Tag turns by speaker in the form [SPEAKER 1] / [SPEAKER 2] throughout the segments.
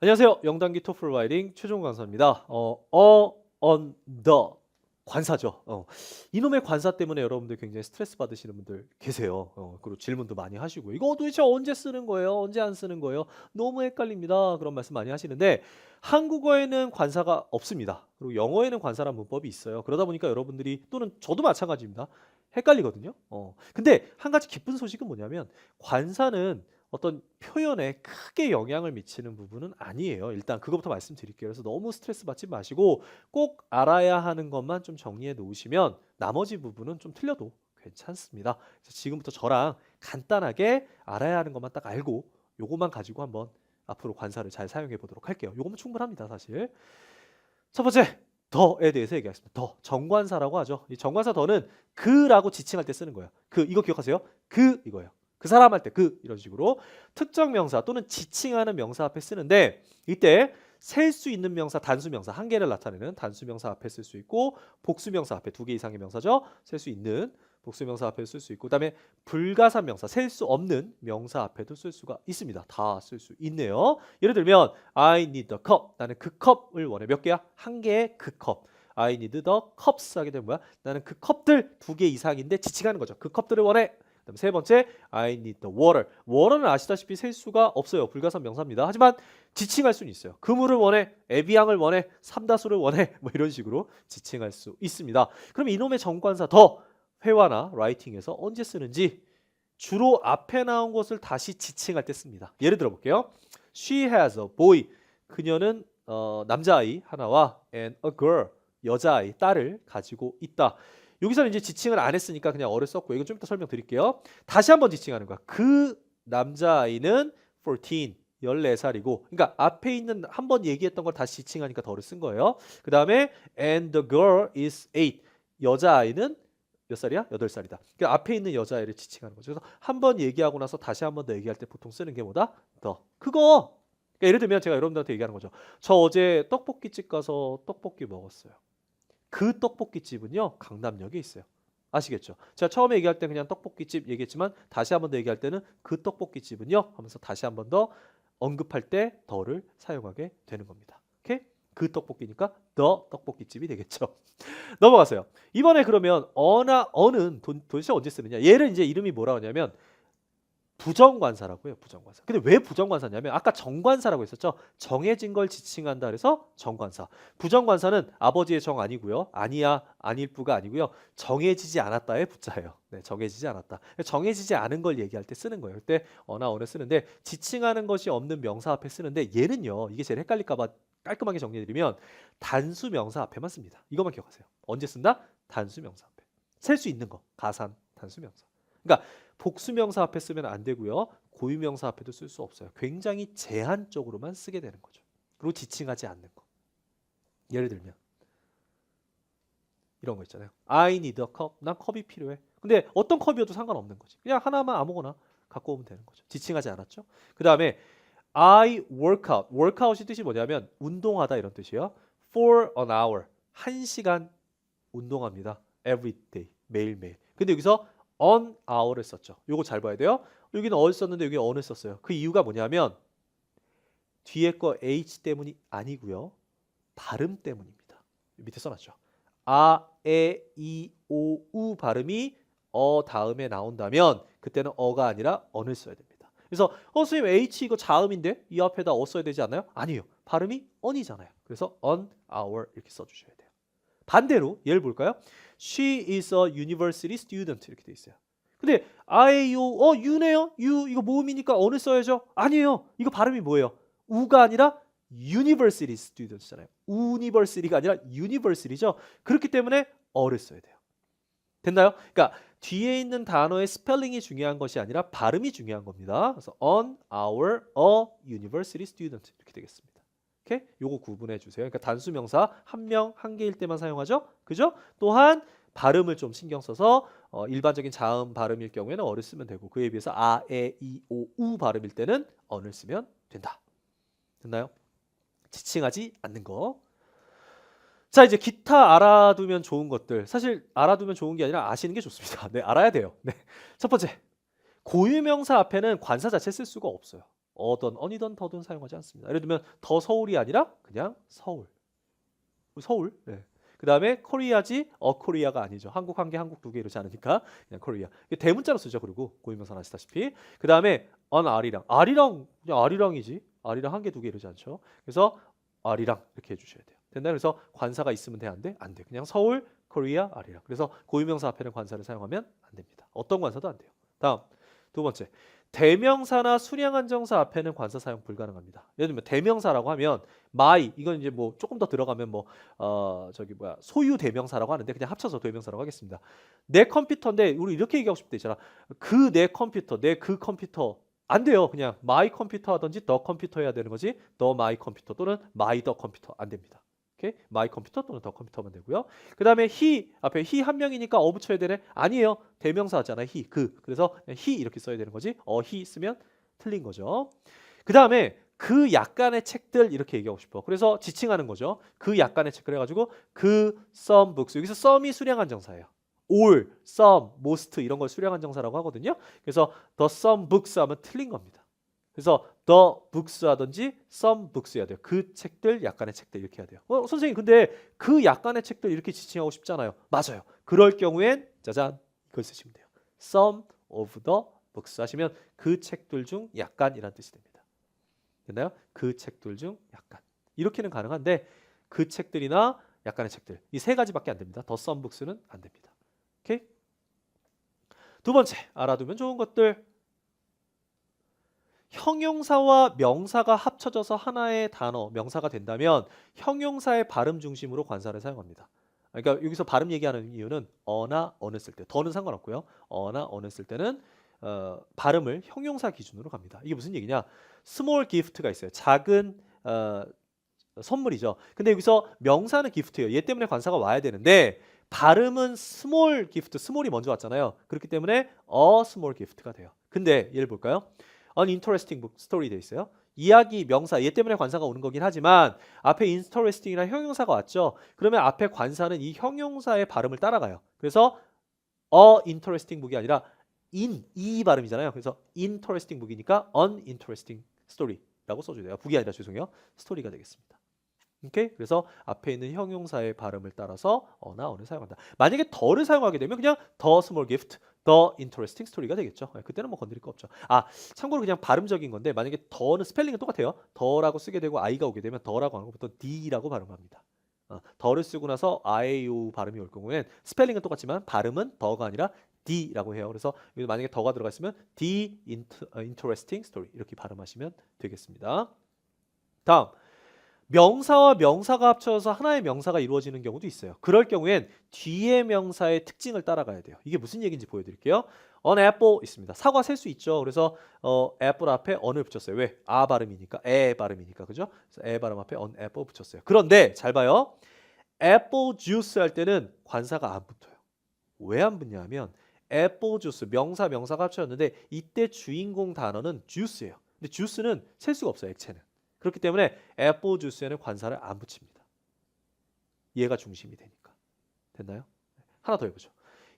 [SPEAKER 1] 안녕하세요. 영단기 토플 라이딩 최종 강사입니다. 어, 어, on 관사죠. 어, 이놈의 관사 때문에 여러분들 굉장히 스트레스 받으시는 분들 계세요. 어, 그리고 질문도 많이 하시고 이거 도대체 언제 쓰는 거예요? 언제 안 쓰는 거예요? 너무 헷갈립니다. 그런 말씀 많이 하시는데 한국어에는 관사가 없습니다. 그리고 영어에는 관사란 문법이 있어요. 그러다 보니까 여러분들이 또는 저도 마찬가지입니다. 헷갈리거든요. 어, 근데 한 가지 기쁜 소식은 뭐냐면 관사는 어떤 표현에 크게 영향을 미치는 부분은 아니에요. 일단 그것부터 말씀드릴게요. 그래서 너무 스트레스 받지 마시고 꼭 알아야 하는 것만 좀 정리해 놓으시면 나머지 부분은 좀 틀려도 괜찮습니다. 그래서 지금부터 저랑 간단하게 알아야 하는 것만 딱 알고 요것만 가지고 한번 앞으로 관사를 잘 사용해 보도록 할게요. 요거면 충분합니다, 사실. 첫 번째 더에 대해서 얘기하겠습니다. 더 정관사라고 하죠. 이 정관사 더는 그라고 지칭할 때 쓰는 거예요. 그 이거 기억하세요? 그 이거예요. 그 사람 할 때 그 이런 식으로 특정 명사 또는 지칭하는 명사 앞에 쓰는데 이때 셀 수 있는 명사 단수 명사 한 개를 나타내는 단수 명사 앞에 쓸 수 있고 복수 명사 앞에 두 개 이상의 명사죠. 셀 수 있는 복수 명사 앞에 쓸 수 있고 그다음에 불가산 명사 셀 수 없는 명사 앞에도 쓸 수가 있습니다. 다 쓸 수 있네요. 예를 들면 I need a cup 나는 그 컵을 원해 몇 개야? 한 개의 그 컵. I need the cups 하게 되면 뭐야? 나는 그 컵들 두 개 이상인데 지칭하는 거죠. 그 컵들을 원해. 그다음 세 번째 I need the water. water는 아시다시피 셀 수가 없어요. 불가산 명사입니다. 하지만 지칭할 수는 있어요. 그물을 원해, 에비앙을 원해, 삼다수를 원해, 뭐 이런 식으로 지칭할 수 있습니다. 그럼 이놈의 정관사 더 회화나 라이팅에서 언제 쓰는지 주로 앞에 나온 것을 다시 지칭할 때 씁니다. 예를 들어 볼게요. She has a boy. 그녀는 어, 남자아이 하나와 and a girl 여자아이 딸을 가지고 있다. 여기서는 이제 지칭을 안 했으니까 그냥 어를 썼고 이건 좀 이따 설명드릴게요. 다시 한번 지칭하는 거야. 그 남자아이는 14 14살이고 그러니까 앞에 있는 한 번 얘기했던 걸 다시 지칭하니까 더를 쓴 거예요. 그 다음에 and the girl is 8 여자아이는 몇 살이야? 8살이다. 그 앞에 있는 여자아이를 지칭하는 거죠. 그래서 한 번 얘기하고 나서 다시 한 번 더 얘기할 때 보통 쓰는 게 뭐다? 더. 그거. 그러니까 예를 들면 제가 여러분들한테 얘기하는 거죠. 저 어제 떡볶이집 가서 떡볶이 먹었어요. 그 떡볶이집은요 강남역에 있어요. 아시겠죠? 제가 처음에 얘기할 때 그냥 떡볶이집 얘기했지만 다시 한 번 더 얘기할 때는 그 떡볶이집은요 하면서 다시 한 번 더 언급할 때 더를 사용하게 되는 겁니다. 오케이? 그 떡볶이니까 더 떡볶이집이 되겠죠. 넘어가세요. 이번에 그러면 어나 어는 도, 도대체 언제 쓰느냐? 얘를 이제 이름이 뭐라 하냐면 부정관사라고 해요. 부정관사. 근데 왜 부정관사냐면 아까 정관사라고 했었죠. 정해진 걸 지칭한다 그래서 정관사. 부정관사는 아버지의 정 아니고요. 아니야 아닐 부가 아니고요. 정해지지 않았다의 부자예요. 네, 정해지지 않았다. 정해지지 않은 걸 얘기할 때 쓰는 거예요. 그때 어나 어를 쓰는데 지칭하는 것이 없는 명사 앞에 쓰는데 얘는요. 이게 제일 헷갈릴까 봐 깔끔하게 정리해 드리면 단수 명사 앞에만 씁니다. 이것만 기억하세요. 언제 쓴다? 단수 명사 앞에. 셀 수 있는 거. 가산 단수 명사. 그러니까 복수명사 앞에 쓰면 안 되고요. 고유명사 앞에도 쓸 수 없어요. 굉장히 제한적으로만 쓰게 되는 거죠. 그리고 지칭하지 않는 거. 예를 들면 이런 거 있잖아요. I need a cup. 난 컵이 필요해. 근데 어떤 컵이어도 상관없는 거지. 그냥 하나만 아무거나 갖고 오면 되는 거죠. 지칭하지 않았죠. 그 다음에 I work out. work out이 뜻이 뭐냐면 운동하다 이런 뜻이에요. For an hour. 한 시간 운동합니다. Every day. 매일매일. 근데 여기서 on hour을 썼죠. 요거 잘 봐야 돼요. 여기는 어를 썼는데 여기 on을 썼어요. 그 이유가 뭐냐면 뒤에 거 h 때문이 아니고요. 발음 때문입니다. 밑에 써놨죠. 아, 에, 이, 오, 우 발음이 어 다음에 나온다면 그때는 어가 아니라 on을 써야 됩니다. 그래서 어 선생님 h 이거 자음인데 이 앞에다 어 써야 되지 않나요? 아니에요. 발음이 on이잖아요. 그래서 on hour 이렇게 써주셔야 돼요. 반대로 예를 볼까요? She is a university student 이렇게 돼 있어요. 근데 I, O, 어, U네요? U 이거 모음이니까 어느 써야죠? 아니에요. 이거 발음이 뭐예요? 우가 아니라 university student잖아요. university가 아니라 university죠. 그렇기 때문에 어를 써야 돼요. 됐나요? 그러니까 뒤에 있는 단어의 스펠링이 중요한 것이 아니라 발음이 중요한 겁니다. 그래서 on our a university student 이렇게 되겠습니다. 오케이? 요거 구분해 주세요. 그러니까 단수 명사 한 명 한 개일 때만 사용하죠. 그죠? 또한 발음을 좀 신경 써서 어, 일반적인 자음 발음일 경우에는 어를 쓰면 되고 그에 비해서 아, 에, 이, 오, 우 발음일 때는 언을 쓰면 된다. 됐나요? 지칭하지 않는 거. 자, 이제 기타 알아두면 좋은 것들. 사실 알아두면 좋은 게 아니라 아시는 게 좋습니다. 네, 알아야 돼요. 네. 첫 번째. 고유명사 앞에는 관사 자체 쓸 수가 없어요. 어던, 어니던, 더든 사용하지 않습니다. 예를 들면 더 서울이 아니라 그냥 서울. 서울. 네. 그 다음에 코리아지 어 코리아가 아니죠. 한국 한 개, 한국 두 개 이러지 않으니까 그냥 코리아. 대문자로 쓰죠. 그리고 고유명사는 아시다시피. 그 다음에 언 아리랑. 아리랑 그냥 아리랑이지. 아리랑 한 개, 두 개 이러지 않죠. 그래서 아리랑 이렇게 해주셔야 돼요. 됐나요? 그래서 관사가 있으면 돼, 안 돼? 안 돼. 그냥 서울, 코리아, 아리랑. 그래서 고유명사 앞에는 관사를 사용하면 안 됩니다. 어떤 관사도 안 돼요. 다음 두 번째. 대명사나 수량한정사 앞에는 관사 사용 불가능합니다. 예를 들면 대명사라고 하면 my 이건 이제 뭐 조금 더 들어가면 뭐 어 저기 뭐야 소유 대명사라고 하는데 그냥 합쳐서 대명사라고 하겠습니다. 내 컴퓨터인데 우리 이렇게 얘기하고 싶을 때 있잖아. 그 내 컴퓨터, 내 그 컴퓨터 안 돼요. 그냥 my 컴퓨터 하든지 더 컴퓨터 해야 되는 거지. 더 my 컴퓨터 또는 my 더 컴퓨터 안 됩니다. 오케이? my 컴퓨터 또는 더 컴퓨터만 되고요. 그 다음에 he 앞에 he 한 명이니까 어 붙여야 되네. 아니에요. 대명사 하잖아요. he 그. 그래서 he 이렇게 써야 되는 거지. 어 he 쓰면 틀린 거죠. 그 다음에 그 약간의 책들 이렇게 얘기하고 싶어. 그래서 지칭하는 거죠. 그 약간의 책 그래가지고 그 some books 여기서 some이 수량한 정사예요. all, some, most 이런 걸 수량한 정사라고 하거든요. 그래서 the some books 하면 틀린 겁니다. 그래서 the books 하든지 some books 해야 돼요. 그 책들, 약간의 책들 이렇게 해야 돼요. 어, 선생님 근데 그 약간의 책들 이렇게 지칭하고 싶잖아요. 맞아요. 그럴 경우엔 짜잔 이걸 쓰시면 돼요. some of the books 하시면 그 책들 중 약간이란 뜻이 됩니다. 됐나요? 그 책들 중 약간 이렇게는 가능한데 그 책들이나 약간의 책들 이 세 가지밖에 안 됩니다. 더 some books는 안 됩니다. 오케이? 두 번째 알아두면 좋은 것들 형용사와 명사가 합쳐져서 하나의 단어, 명사가 된다면 형용사의 발음 중심으로 관사를 사용합니다. 그러니까 여기서 발음 얘기하는 이유는 어나 어느 쓸 때, 더는 상관없고요. 어나 어느 쓸 때는 어, 발음을 형용사 기준으로 갑니다. 이게 무슨 얘기냐? 스몰 기프트가 있어요. 작은 어, 선물이죠. 근데 여기서 명사는 기프트예요. 얘 때문에 관사가 와야 되는데 발음은 스몰 기프트, 스몰이 먼저 왔잖아요. 그렇기 때문에 어 스몰 기프트가 돼요. 근데 얘를 볼까요? An interesting book story 돼 있어요. 이야기 명사 얘 때문에 관사가 오는 거긴 하지만 앞에 interesting이나 형용사가 왔죠. 그러면 앞에 관사는 이 형용사의 발음을 따라가요. 그래서 a interesting book이 아니라 in 이 발음이잖아요. 그래서 interesting book이니까 uninteresting story라고 써줘야 돼요. book이 아니라 죄송해요. 스토리가 되겠습니다. 오케이? 그래서 앞에 있는 형용사의 발음을 따라서 어나 어를 사용한다. 만약에 더를 사용하게 되면 그냥 the small gift, the interesting story가 되겠죠. 네, 그때는 뭐 건드릴 거 없죠. 아 참고로 그냥 발음적인 건데 만약에 더는 스펠링은 똑같아요. 더라고 쓰게 되고 i가 오게 되면 더라고 하는 것부터 d라고 발음합니다. 어, 더를 쓰고 나서 아에요 발음이 올 경우엔 스펠링은 똑같지만 발음은 더가 아니라 D라고 해요. 그래서 만약에 더가 들어가 있으면 The Interesting Story 이렇게 발음하시면 되겠습니다. 다음 명사와 명사가 합쳐서 하나의 명사가 이루어지는 경우도 있어요. 그럴 경우엔 뒤에 명사의 특징을 따라가야 돼요. 이게 무슨 얘기인지 보여드릴게요. On apple 있습니다. 사과 셀 수 있죠. 그래서 어, apple 앞에 on을 붙였어요. 왜? 아 발음이니까, 에 발음이니까, 그죠? 에 발음 앞에 on apple 붙였어요. 그런데 잘 봐요. apple juice 할 때는 관사가 안 붙어요. 왜 안 붙냐면 애플 주스 명사 명사가 합쳐졌는데 이때 주인공 단어는 주스예요. 근데 주스는 셀 수가 없어요. 액체는. 그렇기 때문에 애플 주스에는 관사를 안 붙입니다. 얘가 중심이 되니까. 됐나요? 하나 더 해보죠.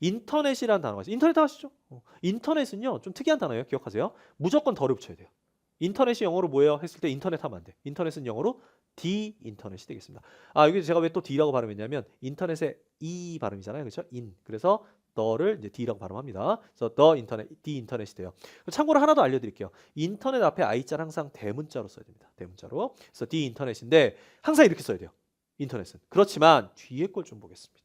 [SPEAKER 1] 인터넷이라는 단어가 있어요. 인터넷 아시죠? 어. 인터넷은요 좀 특이한 단어예요. 기억하세요. 무조건 덜을 붙여야 돼요. 인터넷이 영어로 뭐예요? 했을 때 인터넷 하면 안 돼. 인터넷은 영어로 D 인터넷이 되겠습니다. 아 여기 제가 왜 또 D라고 발음했냐면 인터넷의 E 발음이잖아요, 그렇죠? 인. 그래서 더를 이제 D라고 발음합니다. 그래서 더 인터넷, D 인터넷이 돼요. 참고로 하나 더 알려드릴게요. 인터넷 앞에 I자를 항상 대문자로 써야 됩니다. 대문자로. 그래서 D 인터넷인데 항상 이렇게 써야 돼요. 인터넷은. 그렇지만 뒤에 걸 좀 보겠습니다.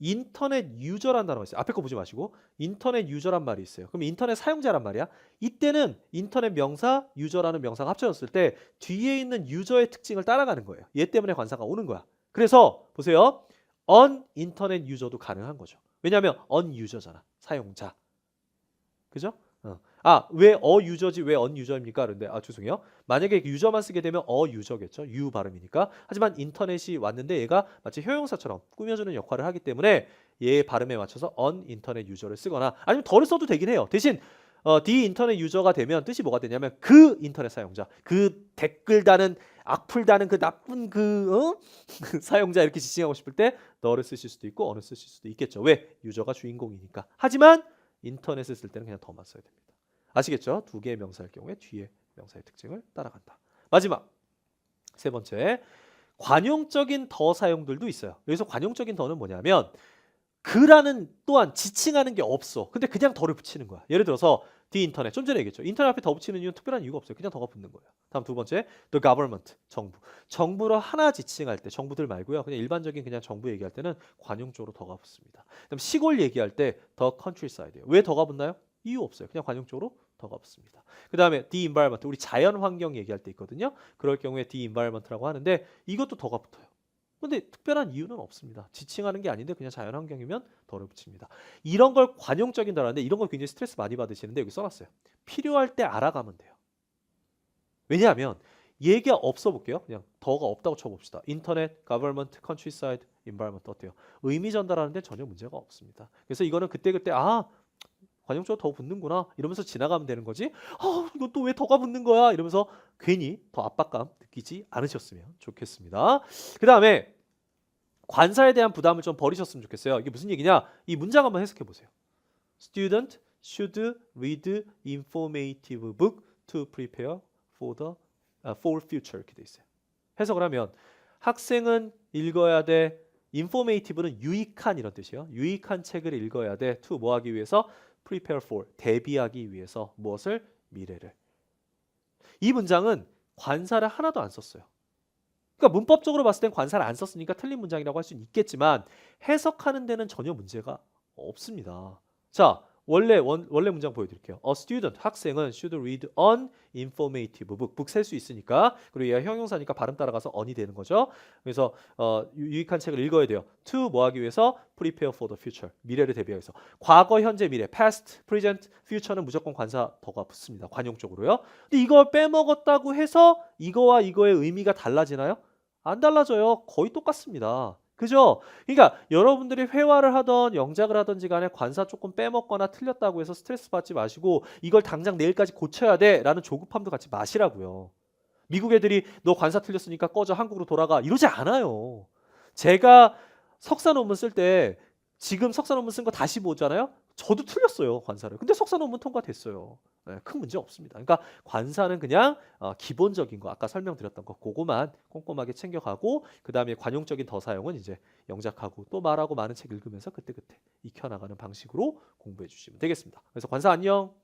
[SPEAKER 1] 인터넷 유저란 단어가 있어요. 앞에 거 보지 마시고 인터넷 유저란 말이 있어요. 그럼 인터넷 사용자란 말이야. 이때는 인터넷 명사, 유저라는 명사가 합쳐졌을 때 뒤에 있는 유저의 특징을 따라가는 거예요. 얘 때문에 관사가 오는 거야. 그래서 보세요. on 인터넷 유저도 가능한 거죠. 왜냐하면 on 유저잖아. 사용자. 그죠? 어. 아, 왜 어 유저지 왜 on 유저입니까? 그런데 아, 죄송해요. 만약에 유저만 쓰게 되면 어 유저겠죠. 유 발음이니까. 하지만 인터넷이 왔는데 얘가 마치 효용사처럼 꾸며주는 역할을 하기 때문에 얘 발음에 맞춰서 on 인터넷 유저를 쓰거나 아니면 더를 써도 되긴 해요. 대신 어, D 인터넷 유저가 되면 뜻이 뭐가 되냐면 그 인터넷 사용자, 그 댓글 다는 악플 다는 그 나쁜 그 어? 사용자 이렇게 지칭하고 싶을 때 너를 쓰실 수도 있고 어느 쓰실 수도 있겠죠. 왜? 유저가 주인공이니까. 하지만 인터넷을 쓸 때는 그냥 더만 써야 됩니다. 아시겠죠? 두 개의 명사일 경우에 뒤에 명사의 특징을 따라간다. 마지막 세 번째 관용적인 더 사용들도 있어요. 여기서 관용적인 더는 뭐냐면 그라는 또한 지칭하는 게 없어. 근데 그냥 더를 붙이는 거야. 예를 들어서 the 인터넷 좀 전에 얘기했죠. 인터넷 앞에 더 붙이는 이유는 특별한 이유가 없어요. 그냥 더가 붙는 거예요. 다음 두 번째 the government 정부. 정부를 하나 지칭할 때 정부들 말고요. 그냥 일반적인 그냥 정부 얘기할 때는 관용적으로 더가 붙습니다. 그다음 시골 얘기할 때 the countryside예요. 왜 더가 붙나요? 이유 없어요. 그냥 관용적으로 더가 붙습니다. 그 다음에 the environment 우리 자연 환경 얘기할 때 있거든요. 그럴 경우에 the environment라고 하는데 이것도 더가 붙어요. 근데 특별한 이유는 없습니다. 지칭하는 게 아닌데 그냥 자연 환경이면 덜을 붙입니다. 이런 걸 관용적인 단어인데 이런 걸 굉장히 스트레스 많이 받으시는데 여기 써놨어요. 필요할 때 알아가면 돼요. 왜냐하면 얘기가 없어 볼게요. 그냥 더가 없다고 쳐봅시다. 인터넷, government, environment 어때요? 의미 전달하는데 전혀 문제가 없습니다. 그래서 이거는 그때 그때 아 관용적으로 더 붙는구나 이러면서 지나가면 되는 거지. 아 이거 또 왜 더가 붙는 거야? 이러면서 괜히 더 압박감 느끼지 않으셨으면 좋겠습니다. 그 다음에 관사에 대한 부담을 좀 버리셨으면 좋겠어요. 이게 무슨 얘기냐? 이 문장 한번 해석해 보세요. Student should read informative book to prepare for the 아, for future 이렇게 돼 있어요. 해석을 하면 학생은 읽어야 돼. informative는 유익한 이런 뜻이에요. 유익한 책을 읽어야 돼. to 뭐 하기 위해서 prepare for 대비하기 위해서 무엇을 미래를. 이 문장은 관사를 하나도 안 썼어요. 그러니까 문법적으로 봤을 땐 관사를 안 썼으니까 틀린 문장이라고 할 수는 있겠지만 해석하는 데는 전혀 문제가 없습니다. 자, 원래 원, 원래 문장 보여드릴게요. A student 학생은 should read an informative book. book 셀 수 있으니까 그리고 얘가 형용사니까 발음 따라가서 on이 되는 거죠. 그래서 어, 유- 유익한 책을 읽어야 돼요. To 뭐 하기 위해서 prepare for the future. 미래를 대비하기 위해서. 과거, 현재, 미래, past, present, future는 무조건 관사 더가 붙습니다. 관용적으로요. 근데 이걸 빼먹었다고 해서 이거와 이거의 의미가 달라지나요? 안 달라져요. 거의 똑같습니다. 그죠? 그러니까 여러분들이 회화를 하던 영작을 하던지 간에 관사 조금 빼먹거나 틀렸다고 해서 스트레스 받지 마시고 이걸 당장 내일까지 고쳐야 돼라는 조급함도 갖지 마시라고요. 미국 애들이 너 관사 틀렸으니까 꺼져 한국으로 돌아가 이러지 않아요. 제가 석사 논문 쓸 때 지금 석사 논문 쓴 거 다시 보잖아요. 저도 틀렸어요 관사를. 근데 석사 논문 통과됐어요. 네, 큰 문제 없습니다. 그러니까 관사는 그냥 어, 기본적인 거 아까 설명드렸던 거 그거만 꼼꼼하게 챙겨가고 그 다음에 관용적인 더 사용은 이제 영작하고 또 말하고 많은 책 읽으면서 그때 그때 익혀나가는 방식으로 공부해 주시면 되겠습니다. 그래서 관사 안녕.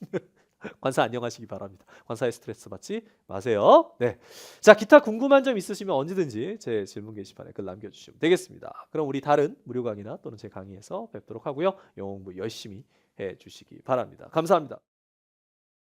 [SPEAKER 1] 관사 안녕하시기 바랍니다. 관사에 스트레스 받지 마세요. 네. 자, 기타 궁금한 점 있으시면 언제든지 제 질문 게시판에 글 남겨 주시면 되겠습니다. 그럼 우리 다른 무료 강의나 또는 제 강의에서 뵙도록 하고요. 영어 공부 열심히 해 주시기 바랍니다. 감사합니다.